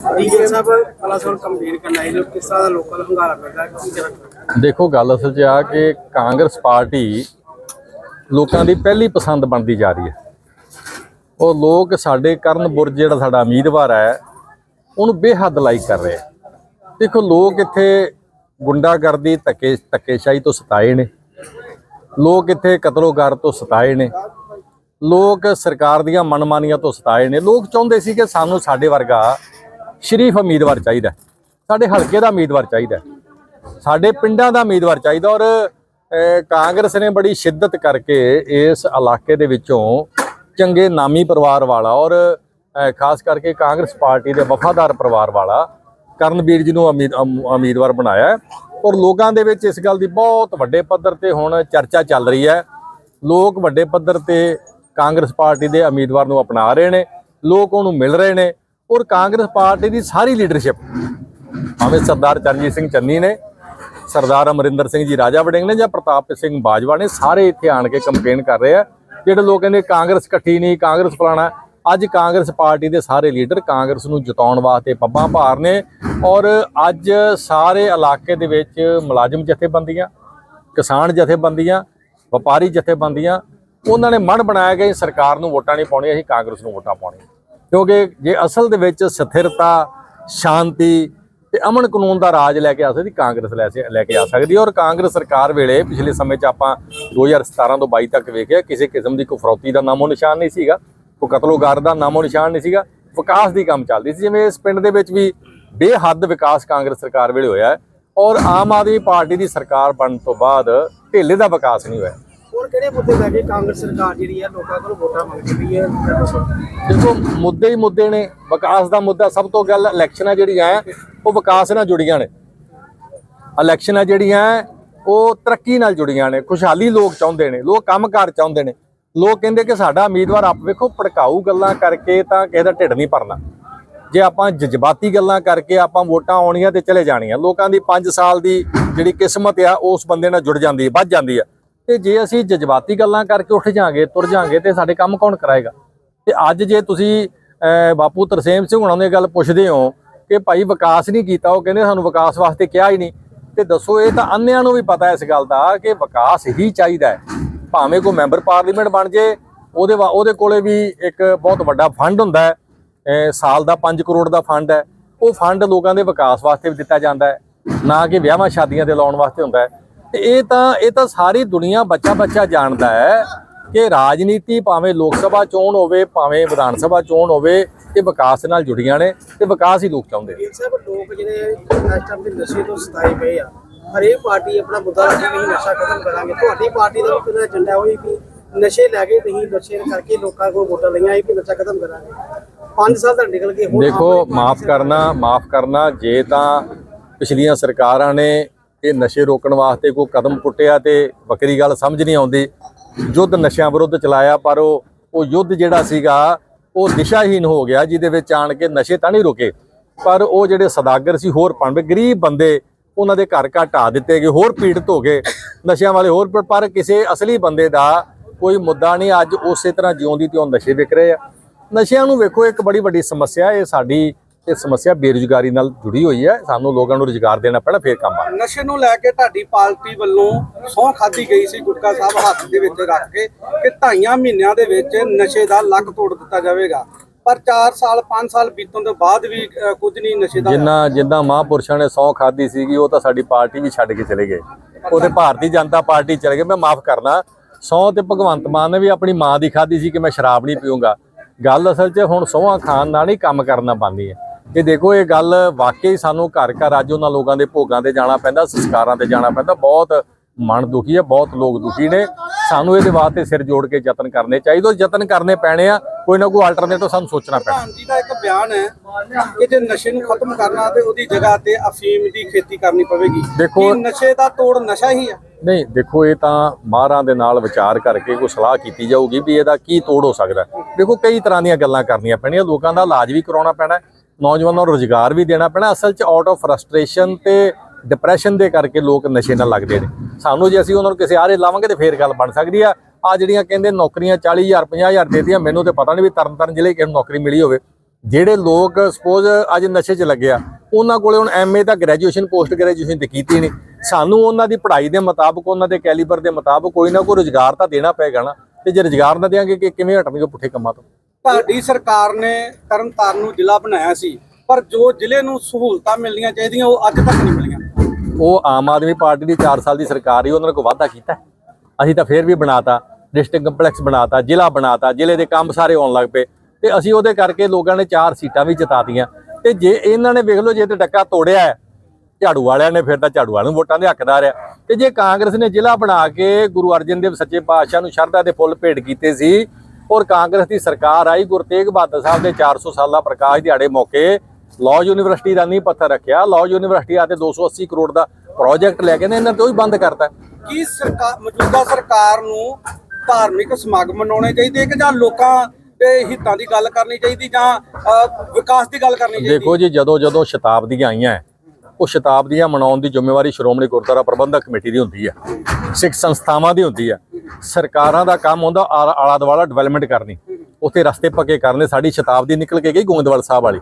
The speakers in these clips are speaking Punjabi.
ਡੀਜੇ ਸਾਹਿਬ ਕਲਾਸੋਲ ਕੰਪੇਨ ਕਰਨ ਆਏ ਕਿਸ ਤਰ੍ਹਾਂ ਦਾ ਲੋਕਾਂ ਦਾ ਹੰਗਾਰਾ ਮਿਲਦਾ? ਕੀ ਕਰਾਂ ਦੇਖੋ, ਗੱਲ ਅਸਲ 'ਚ ਆ ਕਿ ਕਾਂਗਰਸ ਪਾਰਟੀ ਲੋਕਾਂ ਦੀ ਪਹਿਲੀ ਪਸੰਦ ਬਣਦੀ ਜਾ ਰਹੀ ਹੈ। ਉਹ ਲੋਕ ਸਾਡੇ ਕਰਨ ਬੁਰਜ, ਜਿਹੜਾ ਸਾਡਾ ਉਮੀਦਵਾਰ ਹੈ, ਉਹਨੂੰ ਬੇਹੱਦ ਲਾਈਕ ਕਰ ਰਹੇ ਆ ਦੇਖੋ, ਲੋਕ ਇੱਥੇ ਗੁੰਡਾਗਰਦੀ, ਧੱਕੇ, ਧੱਕੇਸ਼ਾਹੀ ਤੋਂ ਸਤਾਏ ਨੇ। ਲੋਕ ਇੱਥੇ ਕਤਲੋਗਾਰ ਤੋਂ ਸਤਾਏ ਨੇ। ਲੋਕ ਸਰਕਾਰ ਦੀਆਂ ਮਨਮਾਨੀਆਂ ਤੋਂ ਸਤਾਏ ਨੇ। ਲੋਕ ਚਾਹੁੰਦੇ ਸੀ ਕਿ ਸਾਨੂੰ ਸਾਡੇ ਵਰਗਾ ਸ਼ਰੀਫ ਉਮੀਦਵਾਰ ਚਾਹੀਦਾ। ਸਾਡੇ ਹਲਕੇ ਦਾ ਉਮੀਦਵਾਰ ਚਾਹੀਦਾ। ਸਾਡੇ ਪਿੰਡਾਂ ਦਾ ਉਮੀਦਵਾਰ ਚਾਹੀਦਾ ਔਰ ਕਾਂਗਰਸ ਨੇ ਬੜੀ ਸ਼ਿੱਦਤ ਕਰਕੇ ਇਸ ਇਲਾਕੇ ਦੇ ਵਿੱਚੋਂ ਚੰਗੇ ਨਾਮੀ ਪਰਿਵਾਰ ਵਾਲਾ ਔਰ ਖਾਸ ਕਰਕੇ ਕਾਂਗਰਸ ਪਾਰਟੀ ਦੇ ਵਫਾਦਾਰ ਪਰਿਵਾਰ ਵਾਲਾ ਕਰਨਵੀਰ ਜੀ ਨੂੰ ਉਮੀਦ- ਉਮੀਦਵਾਰ ਬਣਾਇਆ ਔਰ ਲੋਕਾਂ ਦੇ ਵਿੱਚ ਇਸ ਗੱਲ ਦੀ ਬਹੁਤ ਵੱਡੇ ਪੱਧਰ ਤੇ ਹੁਣ ਚਰਚਾ ਚੱਲ ਰਹੀ ਹੈ। ਲੋਕ ਵੱਡੇ ਪੱਧਰ ਤੇ ਕਾਂਗਰਸ ਪਾਰਟੀ ਦੇ ਉਮੀਦਵਾਰ ਨੂੰ ਅਪਣਾ ਰਹੇ ਨੇ। ਲੋਕ ਉਹਨੂੰ ਮਿਲ ਰਹੇ ਨੇ। ਔਰ ਕਾਂਗਰਸ ਪਾਰਟੀ ਦੀ ਸਾਰੀ ਲੀਡਰਸ਼ਿਪ ਭਾਵੇਂ ਸਰਦਾਰ ਚਰਨਜੀਤ ਸਿੰਘ ਚੰਨੀ ਨੇ, ਸਰਦਾਰ ਅਮਰਿੰਦਰ ਸਿੰਘ ਜੀ ਰਾਜਾ ਵੜਿੰਗ ਨੇ ਜਾਂ ਪ੍ਰਤਾਪ ਸਿੰਘ ਬਾਜਵਾ ਨੇ, ਸਾਰੇ ਇੱਥੇ ਆਣ ਕੇ ਕੰਪੇਨ ਕਰ ਰਹੇ ਆ। ਜਿਹੜੇ ਲੋਕ ਕਹਿੰਦੇ ਕਾਂਗਰਸ ਇਕੱਠੀ ਨਹੀਂ, ਕਾਂਗਰਸ ਫਲਾਣਾ। ਅੱਜ ਕਾਂਗਰਸ ਪਾਰਟੀ ਦੇ ਸਾਰੇ ਲੀਡਰ ਕਾਂਗਰਸ ਨੂੰ ਜਿਤਾਉਣ ਵਾਸਤੇ ਪੱਬਾਂ ਭਾਰ ਨੇ ਔਰ ਅੱਜ ਸਾਰੇ ਇਲਾਕੇ ਦੇ ਵਿੱਚ ਮੁਲਾਜ਼ਮ ਜਥੇਬੰਦੀਆਂ, ਕਿਸਾਨ ਜਥੇਬੰਦੀਆਂ, ਵਪਾਰੀ ਜਥੇਬੰਦੀਆਂ, ਉਹਨਾਂ ਨੇ ਮਨ ਬਣਾਇਆ ਕਿ ਸਰਕਾਰ ਨੂੰ ਵੋਟਾਂ ਨਹੀਂ ਪਾਉਣੀਆਂ, ਅਸੀਂ ਕਾਂਗਰਸ ਨੂੰ ਵੋਟਾਂ ਪਾਉਣੀਆਂ। ਕਿਉਂਕਿ ਜੇ ਅਸਲ ਦੇ ਵਿੱਚ ਸਥਿਰਤਾ, ਸ਼ਾਂਤੀ ਤੇ ਅਮਨ ਕਾਨੂੰਨ ਦਾ ਰਾਜ ਲੈ ਕੇ ਆ ਸਕਦੀ, ਕਾਂਗਰਸ ਲੈ ਸੇ- ਲੈ ਕੇ ਆ ਸਕਦੀ। ਔਰ ਕਾਂਗਰਸ ਸਰਕਾਰ ਵੇਲੇ ਪਿਛਲੇ ਸਮੇਂ 'ਚ ਆਪਾਂ 2017 ਤੋਂ 22 ਤੱਕ ਵੇਖਿਆ, ਕਿਸੇ ਕਿਸਮ ਦੀ ਕੋਈ ਫਰੌਤੀ ਦਾ ਨਾਮੋ ਨਿਸ਼ਾਨ ਨਹੀਂ ਸੀਗਾ, ਕੋਈ ਕਤਲੋਗਾਰ ਦਾ ਨਾਮੋ ਨਿਸ਼ਾਨ ਨਹੀਂ ਸੀਗਾ, ਵਿਕਾਸ ਦੀ ਕੰਮ ਚੱਲਦੀ ਸੀ। ਜਿਵੇਂ ਇਸ ਪਿੰਡ ਦੇ ਵਿੱਚ ਵੀ ਬੇਹੱਦ ਵਿਕਾਸ ਕਾਂਗਰਸ ਸਰਕਾਰ ਵੇਲੇ ਹੋਇਆ ਔਰ ਆਮ ਆਦਮੀ ਪਾਰਟੀ ਦੀ ਸਰਕਾਰ ਬਣਨ ਤੋਂ ਬਾਅਦ ਢੇਲੇ ਦਾ ਵਿਕਾਸ ਨਹੀਂ ਹੋਇਆ। ਕਿਹੜੇ ਮੁੱਦੇ ਲੈ ਕੇ ਕਾਂਗਰਸ ਸਰਕਾਰ ਜਿਹੜੀ ਹੈ ਲੋਕਾਂ ਕੋਲੋਂ ਵੋਟਾਂ ਮੰਗਦੀ ਪਈ ਹੈ। ਦੇਖੋ, ਮੁੱਦੇ ਹੀ ਮੁੱਦੇ ਨੇ। ਵਿਕਾਸ ਦਾ ਮੁੱਦਾ ਸਭ ਤੋਂ ਗੱਲ ਇਲੈਕਸ਼ਨਾਂ ਜਿਹੜੀਆਂ, ਉਹ ਵਿਕਾਸ ਨਾਲ ਜੁੜੀਆਂ ਨੇ। ਇਲੈਕਸ਼ਨਾਂ ਜਿਹੜੀਆਂ, ਉਹ ਤਰੱਕੀ ਨਾਲ ਜੁੜੀਆਂ ਨੇ। ਖੁਸ਼ਹਾਲੀ ਲੋਕ ਚਾਹੁੰਦੇ ਨੇ, ਲੋਕ ਕੰਮਕਾਰ ਚਾਹੁੰਦੇ ਨੇ। ਲੋਕ ਕਹਿੰਦੇ ਕਿ ਸਾਡਾ ਉਮੀਦਵਾਰ ਆਪ ਵੇਖੋ, ਭੜਕਾਊ ਗੱਲਾਂ ਕਰਕੇ ਤਾਂ ਕਿਸੇ ਦਾ ਢਿੱਡ ਨਹੀਂ ਭਰਨਾ। ਜੇ ਆਪਾਂ ਜਜ਼ਬਾਤੀ ਗੱਲਾਂ ਕਰਕੇ ਆਪਾਂ ਵੋਟਾਂ ਆਉਣੀਆਂ ਤੇ ਚਲੇ ਜਾਣੀਆਂ, ਲੋਕਾਂ ਦੀ 5 ਸਾਲ ਦੀ ਜਿਹੜੀ ਕਿਸਮਤ ਆ, ਉਸ ਬੰਦੇ ਨਾਲ ਜੁੜ ਜਾਂਦੀ ਹੈ, ਵੱਧ ਜਾਂਦੀ ਹੈ। ਤੇ ਜੇ ਅਸੀਂ ਜਜ਼ਬਾਤੀ ਗੱਲਾਂ ਕਰਕੇ ਉੱਠ ਜਾਾਂਗੇ, ਤੁਰ ਜਾਾਂਗੇ ਤੇ ਸਾਡੇ ਕੰਮ ਕੌਣ ਕਰਾਏਗਾ? ਤੇ ਅੱਜ ਜੇ ਤੁਸੀਂ ਬਾਪੂ ਤਰਸੇਮ ਸਿੰਘ ਹੁਣਾਂ ਦੀ ਗੱਲ ਪੁੱਛਦੇ ਹੋ ਕਿ ਭਾਈ ਵਿਕਾਸ ਨਹੀਂ ਕੀਤਾ, ਉਹ ਕਹਿੰਦੇ ਸਾਨੂੰ ਵਿਕਾਸ ਵਾਸਤੇ ਕਿਹਾ ਹੀ ਨਹੀਂ। ਤੇ ਦੱਸੋ, ਇਹ ਤਾਂ ਅੰਨਿਆਂ ਨੂੰ ਵੀ ਪਤਾ ਇਸ ਗੱਲ ਦਾ ਕਿ ਵਿਕਾਸ ਹੀ ਚਾਹੀਦਾ ਹੈ। ਭਾਵੇਂ ਕੋਈ ਮੈਂਬਰ ਪਾਰਲੀਮੈਂਟ ਬਣ ਜੇ, ਉਹਦੇ ਵਾ- ਉਹਦੇ ਕੋਲੇ ਵੀ ਇੱਕ ਬਹੁਤ ਵੱਡਾ ਫੰਡ ਹੁੰਦਾ ਹੈ। ਸਾਲ ਦਾ 5 ਕਰੋੜ ਦਾ ਫੰਡ ਹੈ। ਉਹ ਫੰਡ ਲੋਕਾਂ ਦੇ ਵਿਕਾਸ ਵਾਸਤੇ ਵੀ ਦਿੱਤਾ ਜਾਂਦਾ ਹੈ। ਨਾ ਕਿ ਵਿਆਹਾਂ ਸ਼ਾਦੀਆਂ ਤੇ ਲਾਉਣ ਵਾਸਤੇ ਹੁੰਦਾ ਹੈ। ਤੇ ਇਹ ਤਾਂ ਇਹ ਤਾਂ ਸਾਰੀ ਦੁਨੀਆ ਬੱਚਾ ਬੱਚਾ ਜਾਣਦਾ ਹੈ ਕਿ ਰਾਜਨੀਤੀ ਭਾਵੇਂ ਲੋਕ ਸਭਾ ਚੋਣ ਹੋਵੇ ਭਾਵੇਂ ਵਿਧਾਨ ਸਭਾ ਚੋਣ ਹੋਵੇ ਇਹ ਵਿਕਾਸ ਨਾਲ ਜੁੜੀਆਂ ਨੇ ਤੇ ਵਿਕਾਸ ਹੀ ਲੋਕ ਚਾਹੁੰਦੇ ਨੇ। ਸਾਹਿਬ ਲੋਕ ਜਿਹੜੇ ਇਸ ਟਾਈਮ ਦੇ ਨਸ਼ੇ ਤੋਂ ਸਤਾਏ ਪਏ ਆ। ਹਰੇਕ ਪਾਰਟੀ ਆਪਣਾ ਮੁੱਦਾ ਨਹੀਂ ਨਸ਼ਾ ਖਤਮ ਕਰਾਂਗੇ। ਤੁਹਾਡੀ ਪਾਰਟੀ ਦਾ ਵੀ ਏਜੰਡਾ ਹੋਈ ਕਿ ਨਸ਼ੇ ਲੈ ਕੇ ਨਹੀਂ ਨਸ਼ੇ ਕਰਕੇ ਲੋਕਾਂ ਕੋਲ ਵੋਟਾਂ ਲਈਆਂ ਸੀ ਕਿ ਨਸ਼ਾ ਖਤਮ ਕਰਾਂਗੇ। 5 ਸਾਲ ਤਾਂ ਨਿਕਲ ਗਏ ਦੇਖੋ ਮਾਫ ਕਰਨਾ ਮਾਫ ਕਰਨਾ ਜੇ ਤਾਂ ਪਿਛਲੀਆਂ ਸਰਕਾਰਾਂ ਨੇ ਇਹ ਨਸ਼ੇ ਰੋਕਣ ਵਾਸਤੇ ਕੋਈ ਕਦਮ ਪੁੱਟਿਆ ਤੇ ਵੱਖਰੀ ਗੱਲ ਸਮਝ ਨਹੀਂ ਆਉਂਦੀ। ਯੁੱਧ ਨਸ਼ਿਆਂ ਵਿਰੁੱਧ ਚਲਾਇਆ, ਪਰ ਉਹ ਉਹ ਯੁੱਧ ਜਿਹੜਾ ਸੀਗਾ, ਉਹ ਦਿਸ਼ਾਹੀਨ ਹੋ ਗਿਆ, ਜਿਹਦੇ ਵਿੱਚ ਆਣ ਕੇ ਨਸ਼ੇ ਤਾਂ ਨਹੀਂ ਰੁਕੇ। ਪਰ ਉਹ ਜਿਹੜੇ ਸਦਾਗਰ ਸੀ, ਹੋਰ ਪਣ ਗਰੀਬ ਬੰਦੇ, ਉਹਨਾਂ ਦੇ ਘਰ ਘਰ ਢਾਹ ਦਿੱਤੇ ਗਏ, ਹੋਰ ਪੀੜਤ ਹੋ ਗਏ, ਨਸ਼ਿਆਂ ਵਾਲੇ ਹੋਰ ਪਰ- ਪਰ ਕਿਸੇ ਅਸਲੀ ਬੰਦੇ ਦਾ ਕੋਈ ਮੁੱਦਾ ਨਹੀਂ, ਅੱਜ ਉਸੇ ਤਰ੍ਹਾਂ ਜਿਉਂਦੀ ਤੇ ਉਹ ਨਸ਼ੇ ਵਿਕ ਰਹੇ ਆ। ਨਸ਼ਿਆਂ ਨੂੰ ਵੇਖੋ, ਇੱਕ ਬੜੀ ਵੱਡੀ ਸਮੱਸਿਆ ਇਹ ਸਾਡੀ ਇਹ ਸਮੱਸਿਆ ਬੇਰੁਜ਼ਗਾਰੀ ਨਾਲ ਜੁੜੀ ਹੋਈ ਹੈ। ਸਾਨੂੰ ਲੋਕਾਂ ਨੂੰ ਰੁਜ਼ਗਾਰ ਦੇਣਾ ਪੈਣਾ ਫੇਰ ਕੰਮ ਆ ਨਸ਼ੇ ਨੂੰ ਲੈ ਕੇ ਤੁਹਾਡੀ ਪਾਰਟੀ ਵੱਲੋਂ ਸਹੁੰ ਖਾਧੀ ਗਈ ਸੀ ਗੁਟਕਾ ਸਾਹਿਬ ਹੱਥ ਦੇ ਵਿੱਚ ਰੱਖ ਕੇ ਕਿ ਢਾਈਆਂ ਮਹੀਨਿਆਂ ਦੇ ਵਿੱਚ ਨਸ਼ੇ ਦਾ ਲੱਕ ਤੋੜ ਦਿੱਤਾ ਜਾਵੇਗਾ। ਪਰ 4 ਸਾਲ 5 ਸਾਲ ਬੀਤਣ ਤੋਂ ਬਾਅਦ ਵੀ ਕੁਝ ਨਹੀਂ ਨਸ਼ੇ ਦਾ ਜਿੰਨਾ ਜਿੰਨਾ ਮਹਾਂਪੁਰਸ਼ਾਂ ਨੇ ਸੌ ਖਾਦੀ ਸੀਗੀ ਉਹ ਤਾਂ ਸਾਡੀ ਪਾਰਟੀ ਵੀ ਛੱਡ ਕੇ ਚਲੇ ਗਏ। ਉਹਦੇ ਭਾਰਤੀ ਜਨਤਾ ਪਾਰਟੀ ਚਲੇ ਗਏ। ਮੈਂ ਮਾਫ ਕਰਨਾ ਸੌ ਤੇ ਭਗਵੰਤ ਮਾਨ ਨੇ ਵੀ ਆਪਣੀ ਮਾਂ ਦੀ ਖਾਦੀ ਸੀ ਕਿ ਮੈਂ ਸ਼ਰਾਬ ਨਹੀਂ ਪੀਊਂਗਾ। ਗੱਲ ਅਸਲ 'ਚ ਹੁਣ ਸੌਹਾਂ ਖਾਨ ਨਾਲ ਹੀ ਕੰਮ ਕਰਨਾ ਪਾਉਂਦੀ ਹੈ। ਇਹ ਦੇਖੋ ਇਹ ਗੱਲ ਵਾਕਈ ਸਾਨੂੰ ਘਰ ਘਰ ਅੱਜ ਉਹਨਾਂ ਲੋਕਾਂ ਦੇ ਭੋਗਾਂ ਤੇ ਜਾਣਾ ਪੈਂਦਾ ਸੰਸਕਾਰਾਂ ਤੇ ਜਾਣਾ ਪੈਂਦਾ। ਬਹੁਤ ਮਨ ਦੁਖੀ ਹੈ ਬਹੁਤ ਲੋਕ ਦੁਖੀ ਨੇ। ਸਾਨੂੰ ਇਹਦੇ ਵਾਸਤੇ ਸਿਰ ਜੋੜ ਕੇ ਯਤਨ ਕਰਨੇ ਚਾਹੀਦੇ ਯਤਨ ਕਰਨੇ ਪੈਣੇ ਆ। ਕੋਈ ਨਾ ਕੋਈ ਆਲਟਰਨੇਟਿਵ ਸਾਨੂੰ ਸੋਚਣਾ ਪੈਣਾ। ਪ੍ਰਧਾਨ ਜੀ ਦਾ ਇੱਕ ਬਿਆਨ ਹੈ ਕਿ ਜੇ ਨਸ਼ੇ ਨੂੰ ਖਤਮ ਕਰਨਾ ਤੇ ਉਹਦੀ ਜਗ੍ਹਾ ਤੇ ਅਫੀਮ ਦੀ ਖੇਤੀ ਕਰਨੀ ਪਵੇਗੀ। ਦੇਖੋ- ਨਸ਼ੇ ਦਾ ਤੋੜ ਨਸ਼ਾ ਹੀ ਹੈ। ਨਹੀਂ ਦੇਖੋ ਇਹ ਤਾਂ ਮਾਹਰਾਂ ਦੇ ਨਾਲ ਵਿਚਾਰ ਕਰਕੇ ਕੋਈ ਸਲਾਹ ਕੀਤੀ ਜਾਊਗੀ ਵੀ ਇਹਦਾ ਕੀ ਤੋੜ ਹੋ ਸਕਦਾ। ਦੇਖੋ ਕਈ ਤਰ੍ਹਾਂ ਦੀਆਂ ਗੱਲਾਂ ਕਰਨੀਆਂ ਪੈਣੀਆਂ। ਲੋਕਾਂ ਦਾ ਇਲਾਜ ਵੀ ਕਰਾਉਣਾ ਪੈਣਾ। ਨੌਜਵਾਨਾਂ ਨੂੰ ਰੋਜ਼ਗਾਰ ਵੀ ਦੇਣਾ ਪੈਣਾ। ਅਸਲ 'ਚ ਆਊਟ ਆਫ ਫਰਸਟ੍ਰੇਸ਼ਨ ਤੇ ਡਿਪਰੈਸ਼ਨ ਦੇ ਕਰਕੇ ਲੋਕ ਨਸ਼ੇ ਨਾਲ ਲੱਗਦੇ ਨੇ। ਸਾਨੂੰ ਜੇ ਅਸੀਂ ਉਹਨਾਂ ਨੂੰ ਕਿਸੇ ਆਰੇ ਲਾਵਾਂਗੇ ਤੇ ਫੇਰ ਗੱਲ ਬਣ ਸਕਦੀ ਆ। ਆ ਜਿਹੜੀਆਂ ਕਹਿੰਦੇ ਨੌਕਰੀਆਂ 40000 50000 ਦੇਤੀਆਂ, ਮੈਨੂੰ ਤੇ ਪਤਾ ਨਹੀਂ ਵੀ ਤਰਨਤਾਰਨ ਜ਼ਿਲ੍ਹੇ ਕਿਹਨੂੰ ਨੌਕਰੀ ਮਿਲੀ ਹੋਵੇ। ਜਿਹੜੇ ਲੋਕ ਸਪੋਜ਼ ਅੱਜ ਨਸ਼ੇ 'ਚ ਲੱਗਿਆ ਉਹਨਾਂ ਕੋਲੇ ਹੁਣ ਐਮਏ ਤਾਂ ਗ੍ਰੈਜੂਏਸ਼ਨ ਪੋਸਟ ਗ੍ਰੈਜੂਏਸ਼ਨ ਤੇ ਕੀਤੀ ਨਹੀਂ ਸਾਨੂੰ ਉਹਨਾਂ ਦੀ ਪੜ੍ਹਾਈ ਦੇ ਮੁਤਾਬਕ, ਉਹਨਾਂ ਦੇ ਕੈਲੀਬਰ ਦੇ ਮੁਤਾਬਕ ਕੋਈ ਨਾ ਕੋਈ ਰੁਜ਼ਗਾਰ ਤਾਂ ਦੇਣਾ ਪਏਗਾ ਨਾ। ਤੇ ਜੇ ਰੁਜ਼ਗਾਰ ਨਾ ਦੇਾਂਗੇ, ਕਿ ਕਿਵੇਂ ਹਟਣਗੇ ਪੁੱਠੇ ਕੰਮਾਂ ਤੋਂ? ਤੁਹਾਡੀ ਸਰਕਾਰ ਨੇ ਤਰਨਤਾਰਨ ਨੂੰ ਜ਼ਿਲ੍ਹਾ ਬਣਾਇਆ ਸੀ, ਪਰ ਜੋ ਜ਼ਿਲ੍ਹੇ ਨੂੰ ਸਹੂਲਤਾਂ ਮਿਲਣੀਆਂ ਚਾਹੀਦੀਆਂ, ਉਹ ਅੱਜ ਤੱਕ ਨਹੀਂ ਮਿਲੀਆਂ। ਉਹ ਆਮ ਆਦਮੀ ਪਾਰਟੀ ਦੀ 4 ਸਾਲ ਦੀ ਸਰਕਾਰ ਹੀ ਉਹਨਾਂ ਨੇ ਕੋਈ ਵਾਅਦਾ ਕੀਤਾ। ਅਸੀਂ ਤਾਂ ਫੇਰ ਵੀ ਬਣਾਤਾ, ਡਿਸਟ੍ਰਿਕਟ ਕੰਪਲੈਕਸ ਬਣਾਤਾ, ਜ਼ਿਲ੍ਹਾ ਬਣਾਤਾ, ਜ਼ਿਲ੍ਹੇ ਦੇ ਕੰਮ ਸਾਰੇ ਆਉਣ ਲੱਗ ਪਏ। ਤੇ ਅਸੀਂ ਉਹਦੇ ਕਰਕੇ ਲੋਕਾਂ ਨੇ 4 ਸੀਟਾਂ ਵੀ ਜਿਤਾਤੀਆਂ। ਤੇ ਜੇ ਇਹਨਾਂ ਨੇ ਵੇਖ ਲਓ, ਜੇ ਤੇ ਡੱਕਾ ਤੋੜਿਆ ਹੈ, ਝਾੜੂ ਵਾਲਿਆਂ ਨੇ ਫਿਰ ਤਾਂ ਝਾੜੂ ਵਾਲਿਆਂ ਨੂੰ ਵੋਟਾਂ ਦੇ ਹੱਕਦਾਰ ਆ ਤੇ ਜੇ ਕਾਂਗਰਸ ਨੇ ਜ਼ਿਲ੍ਹਾ ਬਣਾ ਕੇ ਗੁਰੂ ਅਰਜਨ ਦੇਵ ਸੱਚੇ ਪਾਤਸ਼ਾਹ ਨੂੰ ਸ਼ਰਧਾ ਦੇ ਫੁੱਲ ਭੇਟ ਕੀਤੇ ਸੀ ਔਰ ਕਾਂਗਰਸ ਦੀ ਸਰਕਾਰ ਆਈ ਗੁਰੂ ਤੇਗ ਬਹਾਦਰ ਸਾਹਿਬ ਦੇ 400 ਸਾਲਾ ਪ੍ਰਕਾਸ਼ ਦਿਹਾੜੇ ਮੌਕੇ ਲਾਅ ਯੂਨੀਵਰਸਿਟੀ ਦਾ ਨੀਂਹ ਪੱਥਰ ਰੱਖਿਆ। ਲਾਅ ਯੂਨੀਵਰਸਿਟੀ ਆ ਤੇ 280 ਕਰੋੜ ਦਾ ਪ੍ਰੋਜੈਕਟ ਲੈ ਕੇ ਨੇ ਇਹਨਾਂ ਤੇ ਉਹ ਹੀ ਬੰਦ ਕਰਤਾ। ਕੀ ਸਰਕਾਰ ਮੌਜੂਦਾ ਸਰਕਾਰ ਨੂੰ ਧਾਰਮਿਕ ਸਮਾਗਮ ਮਨਾਉਣੇ ਚਾਹੀਦੇ ਕਿ ਜਾਂ ਲੋਕਾਂ ਦੇ ਹਿੱਤਾਂ ਦੀ ਗੱਲ ਕਰਨੀ ਚਾਹੀਦੀ ਜਾਂ ਵਿਕਾਸ ਦੀ ਗੱਲ ਕਰਨੀ ਚਾਹੀਦੀ? ਦੇਖੋ ਜੀ ਜਦੋਂ ਜਦੋਂ ਸ਼ਤਾਬਦੀਆਂ ਆਈਆਂ ਉਹ ਸ਼ਤਾਬਦੀਆਂ ਮਨਾਉਣ ਦੀ ਜ਼ਿੰਮੇਵਾਰੀ ਸ਼੍ਰੋਮਣੀ ਗੁਰਦੁਆਰਾ ਪ੍ਰਬੰਧਕ ਕਮੇਟੀ ਦੀ ਹੁੰਦੀ ਹੈ ਸਿੱਖ ਸੰਸਥਾਵਾਂ ਦੀ ਹੁੰਦੀ ਹੈ ਸਰਕਾਰਾਂ ਦਾ ਕੰਮ ਹੁੰਦਾ ਆਲਾ ਆਲਾ ਦੁਆਲਾ ਡਿਵੈਲਪਮੈਂਟ ਕਰਨੀ। ਉੱਥੇ ਰਸਤੇ ਪੱਕੇ ਕਰਨੇ ਸਾਡੀ ਸ਼ਤਾਬਦੀ ਨਿਕਲ ਕੇ ਗਈ ਗੋਇੰਦਵਾਲ ਸਾਹਿਬ ਵਾਲੀ।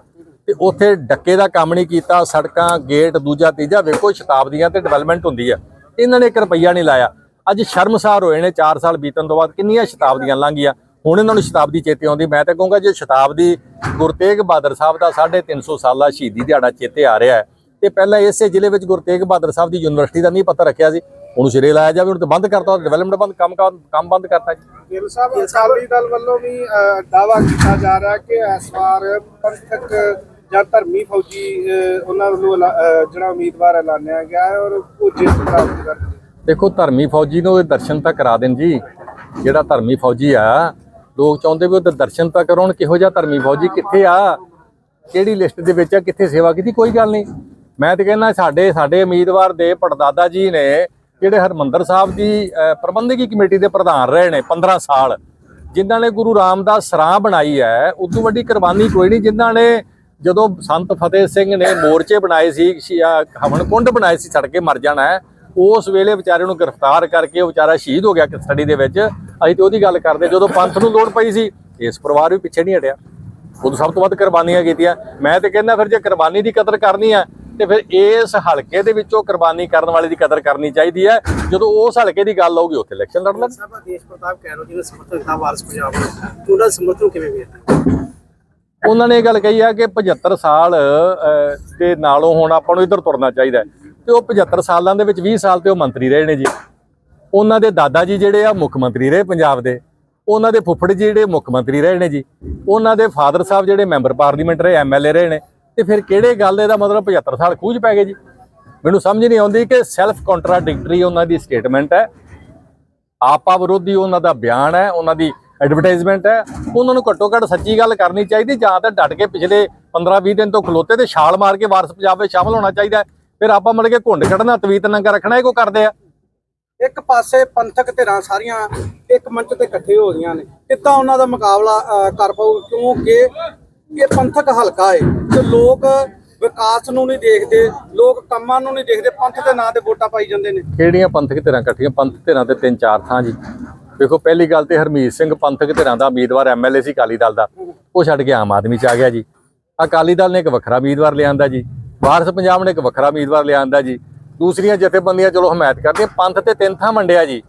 ਤੇ ਉੱਥੇ ਡੱਕੇ ਦਾ ਕੰਮ ਨਹੀਂ ਕੀਤਾ, ਸੜਕਾਂ, ਗੇਟ, ਦੂਜਾ, ਤੀਜਾ, ਵੇਖੋ ਸ਼ਤਾਬਦੀਆਂ ਤੇ ਡਿਵੈਲਪਮੈਂਟ ਹੁੰਦੀ ਹੈ ਇਹਨਾਂ ਨੇ 1 ਰੁਪਈਆ ਨਹੀਂ ਲਾਇਆ। ਅੱਜ ਸ਼ਰਮਸਾਰ ਹੋਏ ਨੇ 4 ਸਾਲ ਬੀਤਣ ਤੋਂ ਬਾਅਦ ਕਿੰਨੀਆਂ ਸ਼ਤਾਬਦੀਆਂ ਲੰਘੀਆਂ। ਹੁਣ ਇਹਨਾਂ ਨੂੰ ਸ਼ਤਾਬਦੀ ਚੇਤੇ ਆਉਂਦੀ। ਮੈਂ ਤਾਂ ਕਹੂੰਗਾ ਜੇ ਸ਼ਤਾਬਦੀ ਗੁਰੂ ਤੇਗ ਬਹਾਦਰ ਸਾਹਿਬ ਦਾ 350 ਸਾਲਾ ਸ਼ਹੀਦੀ ਦਿਹਾੜਾ ਚੇਤੇ ਆ ਰਿਹਾ ਹੈ, ਤੇ ਪਹਿਲਾਂ ਇਸੇ ਜ਼ਿਲ੍ਹੇ ਵਿੱਚ ਗੁਰੂ ਤੇਗ ਬਹਾਦਰ ਸਾਹਿਬ ਦੀ ਯੂਨੀਵਰਸਿਟੀ ਦਾ ਨਹੀਂ ਪਤਾ ਰੱਖਿਆ ਸੀ। ਉਹਨੂੰ ਸਿਰੇ ਲਾਇਆ ਜਾਵੇ ਉਹਨੂੰ ਤਾਂ ਬੰਦ ਕਰਤਾ ਡਿਵੈਲਪਮੈਂਟ ਬੰਦ ਕੰਮ ਕੰਮ ਬੰਦ ਕਰਤਾ ਜੀ। ਗਿੱਲ ਸਾਹਿਬ ਅਕਾਲੀ ਦਲ ਵੱਲੋਂ ਵੀ ਅ, ਦਾਅਵਾ ਕੀਤਾ ਜਾ ਰਿਹਾ ਕਿ ਇਸ ਵਾਰ ਪੰਥਕ ਜਾਂ ਧਰਮੀ ਫੌਜੀ ਉਹਨਾਂ ਵੱਲੋਂ ਜਿਹੜਾ ਉਮੀਦਵਾਰ ਐਲਾਨਿਆ ਗਿਆ ਹੈ ਔਰ ਉਹ ਜਿੱਤ ਪ੍ਰਾਪਤ ਕਰਨਗੇ ਦੇਖੋ ਧਰਮੀ ਫੌਜੀ ਨੂੰ ਉਹਦੇ ਦਰਸ਼ਨ ਤਾਂ ਕਰਾ ਦੇਣ ਜੀ। ਜਿਹੜਾ ਧਰਮੀ ਫੌਜੀ ਆ ਲੋਕ ਚਾਹੁੰਦੇ ਵੀ ਉਹਦੇ ਦਰਸ਼ਨ ਤਾਂ ਕਰਾਉਣ ਕਿਹੋ ਜਿਹਾ ਧਰਮੀ ਫੌਜੀ ਕਿੱਥੇ ਆ? ਕਿਹੜੀ ਲਿਸਟ ਦੇ ਵਿੱਚ ਆ ਕਿੱਥੇ ਸੇਵਾ ਕੀਤੀ? ਕੋਈ ਗੱਲ ਨਹੀਂ। ਮੈਂ ਤੇ ਕਹਿੰਦਾ ਸਾਡੇ ਸਾਡੇ ਉਮੀਦਵਾਰ ਦੇ ਪੜਦਾਦਾ ਜੀ ਨੇ ਜਿਹੜੇ ਹਰਮੰਦਰ ਸਾਹਿਬ ਦੀ ਪ੍ਰਬੰਧਕੀ ਕਮੇਟੀ ਦੇ ਪ੍ਰਧਾਨ ਰਹੇ ਨੇ 15 ਸਾਲ, ਜਿਨ੍ਹਾਂ ਨੇ ਗੁਰੂ ਰਾਮਦਾਸ ਸਰਾਂ ਬਣਾਈ ਹੈ, ਉਦੋਂ ਵੱਡੀ ਕੁਰਬਾਨੀ ਕੋਈ ਨਹੀਂ, ਜਿਨ੍ਹਾਂ ਨੇ ਜਦੋਂ ਸੰਤ ਫਤਿਹ ਸਿੰਘ ਨੇ ਮੋਰਚੇ ਬਣਾਏ ਸੀ ਹਵਨ ਕੁੰਡ ਬਣਾਏ ਸੀ ਸੜ ਕੇ ਮਰ ਜਾਣਾ ਉਸ ਵੇਲੇ ਵਿਚਾਰੇ ਨੂੰ ਗ੍ਰਿਫਤਾਰ ਕਰਕੇ ਉਹ ਵਿਚਾਰਾ ਸ਼ਹੀਦ ਹੋ ਗਿਆ ਕਸਟਡੀ ਦੇ ਵਿੱਚ। ਅਸੀਂ ਤੇ ਉਹਦੀ ਗੱਲ ਕਰਦੇ, ਜਦੋਂ ਪੰਥ ਨੂੰ ਲੋੜ ਪਈ ਸੀ, ਇਸ ਪਰਿਵਾਰ ਵੀ ਪਿੱਛੇ ਨਹੀਂ ਹਟਿਆ। ਉਦੋਂ ਸਭ ਤੋਂ ਵੱਧ ਕੁਰਬਾਨੀਆਂ ਕੀਤੀਆਂ। ਮੈਂ ਤੇ ਕਹਿੰਦਾ, ਫਿਰ ਜੇ ਕੁਰਬਾਨੀ ਦੀ ਕਦਰ ਕਰਨੀ ਹੈ ਤੇ ਫਿਰ ਇਸ ਹਲਕੇ ਦੇ ਵਿੱਚੋਂ ਕੁਰਬਾਨੀ ਕਰਨ ਵਾਲੇ ਦੀ ਕਦਰ ਕਰਨੀ ਚਾਹੀਦੀ ਹੈ। ਜਦੋਂ ਉਸ ਹਲਕੇ ਦੀ ਗੱਲ ਆਊਗੀ ਉੱਥੇ ਇਲੈਕਸ਼ਨ ਲੜ ਲੈਣ ਸਾਹਿਬ ਦੇਸ਼ ਪ੍ਰਤਾਪ ਕਹਿ ਲੋ ਜਿਹਨੇ ਸਮਰਥਨ ਕੀਤਾ ਵਾਰਸ ਪੰਜਾਬ ਨੂੰ ਉਹਨਾਂ ਦਾ ਸਮਰਥਨ ਕਿਵੇਂ ਵੇਖਦੇ ਉਹਨਾਂ ਨੇ ਇਹ ਗੱਲ ਕਹੀ ਆ ਕਿ 75 ਸਾਲ ਦੇ ਨਾਲੋਂ ਹੁਣ ਆਪਾਂ ਨੂੰ ਇੱਧਰ ਤੁਰਨਾ ਚਾਹੀਦਾ। ਤੇ ਉਹ 75 ਸਾਲਾਂ ਦੇ ਵਿੱਚ 20 ਸਾਲ ਤੇ ਉਹ ਮੰਤਰੀ ਰਹੇ ਨੇ ਜੀ। ਉਹਨਾਂ ਦੇ ਦਾਦਾ ਜੀ ਜਿਹੜੇ ਆ ਮੁੱਖ ਮੰਤਰੀ ਰਹੇ ਪੰਜਾਬ ਦੇ। ਉਹਨਾਂ ਦੇ ਫੁੱਫੜ ਜਿਹੜੇ ਮੁੱਖ ਮੰਤਰੀ ਰਹੇ ਨੇ ਜੀ। ਉਹਨਾਂ ਦੇ ਫਾਦਰ ਸਾਹਿਬ ਜਿਹੜੇ ਮੈਂਬਰ ਪਾਰਲੀਮੈਂਟ ਰਹੇ ਐਮਐਲਏ ਰਹੇ ਨੇ। ਤੇ ਫਿਰ ਕਿਹੜੇ ਗੱਲ ਇਹਦਾ ਮਤਲਬ 75 ਸਾਲ ਖੂਜ ਪੈ ਗਏ ਜੀ? ਮੈਨੂੰ ਸਮਝ ਨਹੀਂ ਆਉਂਦੀ ਕਿ ਸੈਲਫ ਕੰਟਰਾਡਿਕਟਰੀ ਉਹਨਾਂ ਦੀ ਸਟੇਟਮੈਂਟ ਹੈ। ਆਪਾ ਵਿਰੋਧੀ ਉਹਨਾਂ ਦਾ ਬਿਆਨ ਹੈ, ਉਹਨਾਂ ਦੀ ਐਡਵਰਟਾਈਜ਼ਮੈਂਟ ਹੈ। ਉਹਨਾਂ ਨੂੰ ਘੱਟੋ ਘੱਟ ਸੱਚੀ ਗੱਲ ਕਰਨੀ ਚਾਹੀਦੀ, ਜਾਂ ਤਾਂ ਡਟ ਕੇ ਪਿਛਲੇ 15-20 ਦਿਨ ਤੋਂ ਖਲੋਤੇ ਤੇ ਛਾਲ ਮਾਰ ਕੇ ਵਾਰਸ ਪੰਜਾਬ ਵਿੱਚ ਸ਼ਾਮਲ ਹੋਣਾ ਚਾਹੀਦਾ ਫਿਰ ਆਪਾਂ ਮਿਲ ਕੇ ਘੁੰਡ ਕੱਢਣਾ, ਤਵੀਤ ਨੰਗਾ ਰੱਖਣਾ, ਇਹ ਕੋ ਕਰਦੇ ਆ? ਇੱਕ ਪਾਸੇ ਪੰਥਕ ਧਿਰਾਂ ਸਾਰੀਆਂ ਇੱਕ ਮੰਚ ਤੇ ਇਕੱਠੇ ਹੋ ਗਈਆਂ ਨੇ। ਕਿੱਦਾਂ ਉਹਨਾਂ ਦਾ ਮੁਕਾਬਲਾ ਕਰ ਪਾਉ ਕਿਉਂਕਿ ਇਹ ਪੰਥਕ ਹਲਕਾ ਹੈ ਤੇ ਲੋਕ ਵਿਕਾਸ ਨੂੰ ਨਹੀਂ ਦੇਖਦੇ, ਲੋਕ ਕੰਮਾਂ ਨੂੰ ਨਹੀਂ ਦੇਖਦੇ, ਪੰਥ ਦੇ ਨਾਂ ਤੇ ਵੋਟਾਂ ਪਾਈ ਜਾਂਦੇ ਨੇ। ਕਿਹੜੀਆਂ ਪੰਥਕ ਧਿਰਾਂ ਇਕੱਠੀਆਂ? ਪੰਥਕ ਧਿਰਾਂ ਤੇ ਤਿੰਨ ਚਾਰ ਥਾਂ ਜੀ। ਦੇਖੋ, ਪਹਿਲੀ ਗੱਲ ਤੇ ਹਰਮੀਤ ਸਿੰਘ ਪੰਥਕ ਧਿਰਾਂ ਦਾ ਉਮੀਦਵਾਰ ਐਮਐਲਏ ਸੀ ਅਕਾਲੀ ਦਲ ਦਾ। ਉਹ ਛੱਡ ਕੇ ਆਮ ਆਦਮੀ ਚ ਆ ਗਿਆ ਜੀ। ਅਕਾਲੀ ਦਲ ਨੇ ਇੱਕ ਵੱਖਰਾ ਉਮੀਦਵਾਰ ਲਿਆਂਦਾ ਜੀ। ਵਾਰਸ ਪੰਜਾਬ ਨੇ ਇੱਕ ਵੱਖਰਾ ਉਮੀਦਵਾਰ ਲਿਆਂਦਾ ਜੀ। ਦੂਸਰੀਆਂ ਜਥੇਬੰਦੀਆਂ, ਚਲੋ ਹਮਾਇਤ ਕਰਦੀਆਂ ਪੰਥ ਤੇ ਤਿੰਨ ਥਾਂ ਵੰਡਿਆ ਜੀ।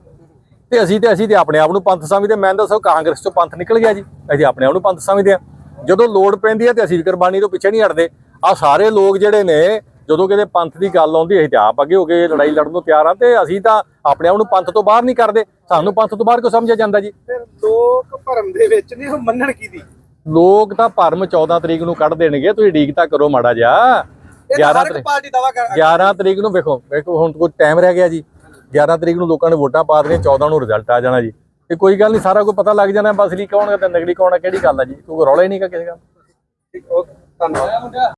ਤੇ ਅਸੀਂ ਤੇ ਅਸੀਂ ਤੇ ਆਪਣੇ ਆਪ ਨੂੰ ਪੰਥ ਸਮਝਦੇ ਮੈਂ ਦੱਸੋ, ਕਾਂਗਰਸ ਚੋਂ ਪੰਥ ਨਿਕਲ ਗਿਆ ਜੀ। ਅਸੀਂ ਆਪਣੇ ਆਪ ਨੂੰ ਪੰਥ ਸਮਝਦੇ ਆ ਜਦੋਂ ਲੋੜ ਪੈਂਦੀ ਹੈ ਤੇ ਅਸੀਂ ਕੁਰਬਾਨੀ ਤੋਂ ਪਿੱਛੇ ਨਹੀਂ ਹਟਦੇ। ਆ ਸਾਰੇ ਲੋਕ ਜਿਹੜੇ ਨੇ ਜਦੋਂ ਕਿਤੇ ਪੰਥ ਦੀ ਗੱਲ ਆਉਂਦੀ ਅਸੀਂ ਤੇ ਆਪ ਅੱਗੇ ਹੋ ਕੇ ਲੜਾਈ ਲੜਨ ਨੂੰ ਤਿਆਰ ਆ ਤੇ ਅਸੀਂ ਤਾਂ ਆਪਣੇ ਆਪ ਨੂੰ ਪੰਥ ਤੋਂ ਬਾਹਰ ਨਹੀਂ ਕਰਦੇ। ਸਾਨੂੰ ਪੰਥ ਤੋਂ ਬਾਹਰ ਕਿਉਂ ਸਮਝਿਆ ਜਾਂਦਾ ਜੀ? ਫਿਰ ਲੋਕ ਭਰਮ ਦੇ ਵਿੱਚ ਨਹੀਂ ਉਹ ਮੰਨਣ ਕੀ ਦੀ? ਲੋਕ ਤਾਂ ਭਰਮ 14 ਤਰੀਕ ਨੂੰ ਕੱਢ ਦੇਣਗੇ ਤੁਸੀਂ ਡੀਕ ਤਾਂ ਕਰੋ ਮਾੜਾ ਤਾਂ 11 ਹਰ ਇੱਕ ਤਰੀਕ ਪਾਰਟੀ ਦਾਵਾ ਕਰ 11 ਤਰੀਕ ਨੂੰ ਵੇਖੋ ਵੇਖੋ ਹੁਣ ਕੋਈ ਟਾਈਮ ਰਹਿ ਗਿਆ ਜੀ। 11 ਤਰੀਕ ਨੂੰ ਲੋਕਾਂ ਨੇ ਵੋਟਾਂ ਪਾ ਦੇਣੀਆਂ 14 ਨੂੰ ਰਿਜ਼ਲਟ ਆ ਜਾਣਾ ਜੀ। ਤੇ ਕੋਈ ਗੱਲ ਨਹੀਂ, ਸਾਰਾ ਕੁਝ ਪਤਾ ਲੱਗ ਜਾਣਾ, ਬਸ ਲਈ ਕੌਣ ਹੈ ਤੇ ਨਗਲੀ ਕੌਣ ਹੈ, ਕਿਹੜੀ ਗੱਲ ਹੈ ਜੀ? ਕੋਈ ਰੌਲਾ ਹੀ ਨਹੀਂਗਾ ਕਿਸੇ ਗੱਲ ਓਕੇ, ਧੰਨਵਾਦ।